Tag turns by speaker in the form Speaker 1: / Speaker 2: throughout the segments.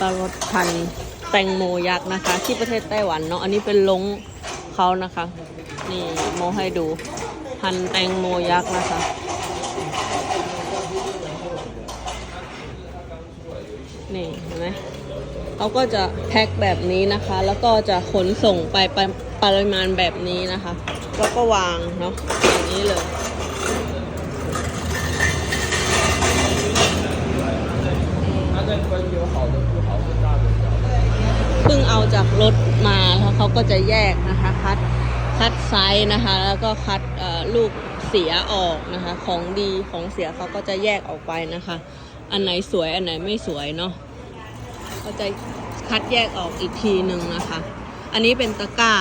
Speaker 1: ปะรดพันแตงโมยักษ์นะคะ ที่ประเทศไต้หวันเนาะอันนี้เป็นลงเขานะคะ นี่โมให้ดูพันแตงโมยักษ์นะคะนี่เห็นไหมเขาก็จะแพ็คแบบนี้นะคะ แล้วก็จะขนส่งไปปปริมาณแบบนี้นะคะ แล้วก็วางเนาะอย่างนี้เลย รถมาแล้วเขาก็จะแยกนะคะคัดคัดไซส์นะคะ แล้วก็คัดลูกเสียออกนะคะ ของดีของเสียเขาก็จะแยกออกไปนะคะ อันไหนสวยอันไหนไม่สวยเนาะเขาจะคัดแยกออกอีกทีหนึ่งนะคะ อันนี้เป็นตะกร้า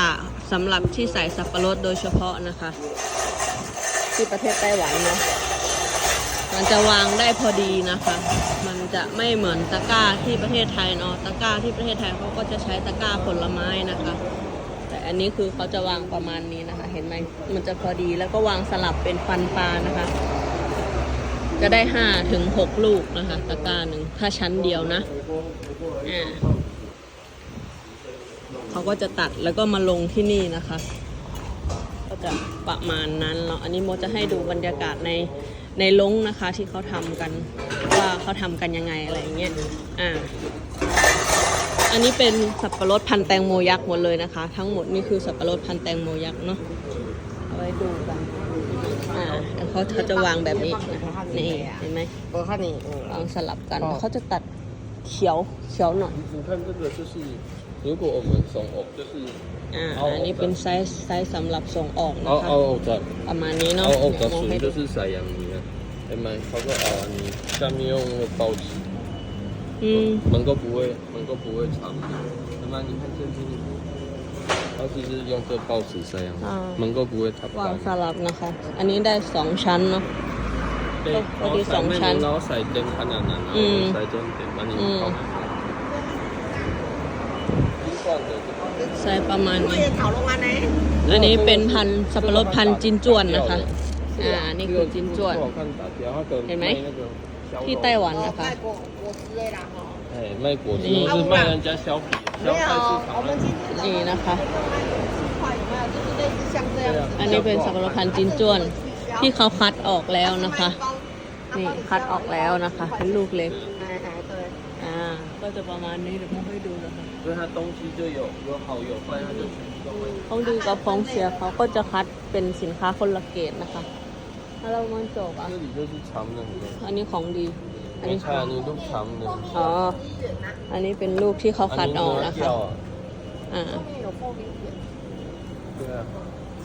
Speaker 1: สำหรับที่ใส่สับปะรดโดยเฉพาะนะคะ ที่ประเทศไต้หวันเนาะ มันจะวางได้พอดีนะคะ มันจะไม่เหมือนตะกร้าที่ประเทศไทยเนาะ ตะกร้าที่ประเทศไทยเขาก็จะใช้ตะกร้าผลไม้นะคะ แต่อันนี้คือเขาจะวางประมาณนี้นะคะ เห็นไหมมันจะพอดีแล้วก็วางสลับเป็นฟันปลานะคะ จะได้ห้าถึงหกลูกนะคะ ตะกร้าหนึ่งถ้าชั้นเดียวนะอ่าเขาก็จะตัดแล้วก็มาลงที่นี่นะคะ จะประมาณนั้นเนาะอันนี้โมจะให้ดูบรรยากาศในในล้งนะคะ ที่เขาทำกันว่าเขาทำกันยังไงอะไรอย่างเงี้ยอ่าอันนี้เป็นสับปะรดพันแตงโมยักษ์หมดเลยนะคะ ทั้งหมดนี่คือสับปะรดพันแตงโมยักษ์เนาะเอาไว้ดูกันอ่าเขาเขาจะวางแบบนี้นะคะนี่เห็นไหม
Speaker 2: เออข้างนี้
Speaker 1: วางสลับกันเขาจะตัดเขียวเขียวหน่อย
Speaker 2: 你看这个就是，如果我们送藕，就是
Speaker 1: อ่า อันนี้เป็นไซส์ไซส์สำหรับส่งออกนะ
Speaker 2: 凹
Speaker 1: คะ
Speaker 2: 凹藕仔，
Speaker 1: ประมาณนี้เนาะ
Speaker 2: 凹藕
Speaker 1: เดี๋ยว
Speaker 2: 仔
Speaker 1: โมให้
Speaker 2: 纯
Speaker 1: ดู
Speaker 2: 就是晒阳泥啊，哎妈，它个熬完泥，下面用那个报纸，
Speaker 1: อืม
Speaker 2: 能够不会能够不会长，哎妈，你看这是，它就是用这报纸晒阳
Speaker 1: 啊，
Speaker 2: 能够不会塌
Speaker 1: วางส
Speaker 2: 干。
Speaker 1: ลับนะคะ อันนี้ได้สองชั้นเนาะ
Speaker 2: 对，
Speaker 1: 我的
Speaker 2: 然后晒
Speaker 1: 上餐
Speaker 2: 面然后晒灯看两难，然后
Speaker 1: 嗯
Speaker 2: 晒重点，把你
Speaker 1: 嗯
Speaker 2: 泡满。 一罐的这个。
Speaker 1: ใส่ประมาณนี้
Speaker 3: 炒龙安呢？
Speaker 1: อันนี้เป็นพันธุ์สับปะรดพันธุ์จินจวนนะคะ อ่า นี่คือจินจวน เห็นไหม ที่ไต้หวันนะคะ
Speaker 3: 卖果果汁的啦哈。
Speaker 2: 哎，卖果汁
Speaker 1: 嗯
Speaker 2: 是卖人家削皮，削
Speaker 3: 没有
Speaker 2: 菜市，
Speaker 3: 我们
Speaker 2: 场。
Speaker 3: 今天
Speaker 1: นี่นะคะ
Speaker 3: 块有没有？就是类似像这样子。
Speaker 1: อันนี้เป็นสับปะรดพันธุ์จินจวน ที่เขาคัดออกแล้วนะคะ นี่คัดออกแล้วนะคะ เป็นลูกเล็ก
Speaker 3: 哎哎对。
Speaker 1: อ่า ก็จะประมาณนี้เดี๋ยวผมให้ดูนะคะ
Speaker 2: 所以它东西就有有好有坏，它就全部都会。
Speaker 1: ของดีกับของเสียเขาก็จะคัดเป็นสินค้าคนละเกรดนะคะถ้าเรามันจบอ่ะ
Speaker 2: 这里就是长冷的，
Speaker 1: อันนี้ของดี อัน
Speaker 2: 你
Speaker 1: นี้ของ
Speaker 2: 看你都长冷，
Speaker 1: อ๋อ อันนี้เป็นลูกที่เขาคัด
Speaker 2: 啊你
Speaker 1: ออก
Speaker 2: 拿
Speaker 1: นะคะ
Speaker 2: 掉啊，
Speaker 1: อ่า
Speaker 3: 后面有后面一点。
Speaker 2: 对啊，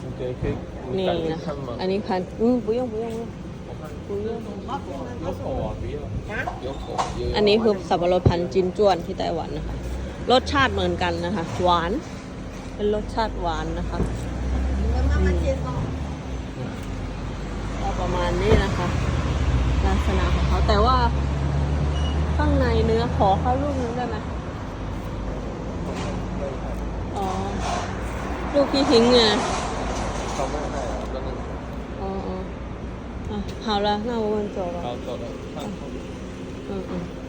Speaker 2: 你可以可以，你
Speaker 1: นี่
Speaker 2: 敢去
Speaker 1: นะ
Speaker 2: 看吗
Speaker 1: อั？นนี้คันอืม不用不用不用 อันนี้คือสับปะรดพันจินจวนที่ไต้หวันนะคะ รสชาติเหมือนกันนะคะ หวาน เป็นรสชาติหวานนะคะประมาณนี้นะคะ ลักษณะของเขาแต่ว่าข้างในเนื้อขอเข้ารูปนึงได้ไหมอ๋อ ลูกพี่ทิ้ง
Speaker 2: ไงเขา
Speaker 1: ไม่ใ好了，那我们走了。
Speaker 2: 好，走了。
Speaker 1: 嗯嗯。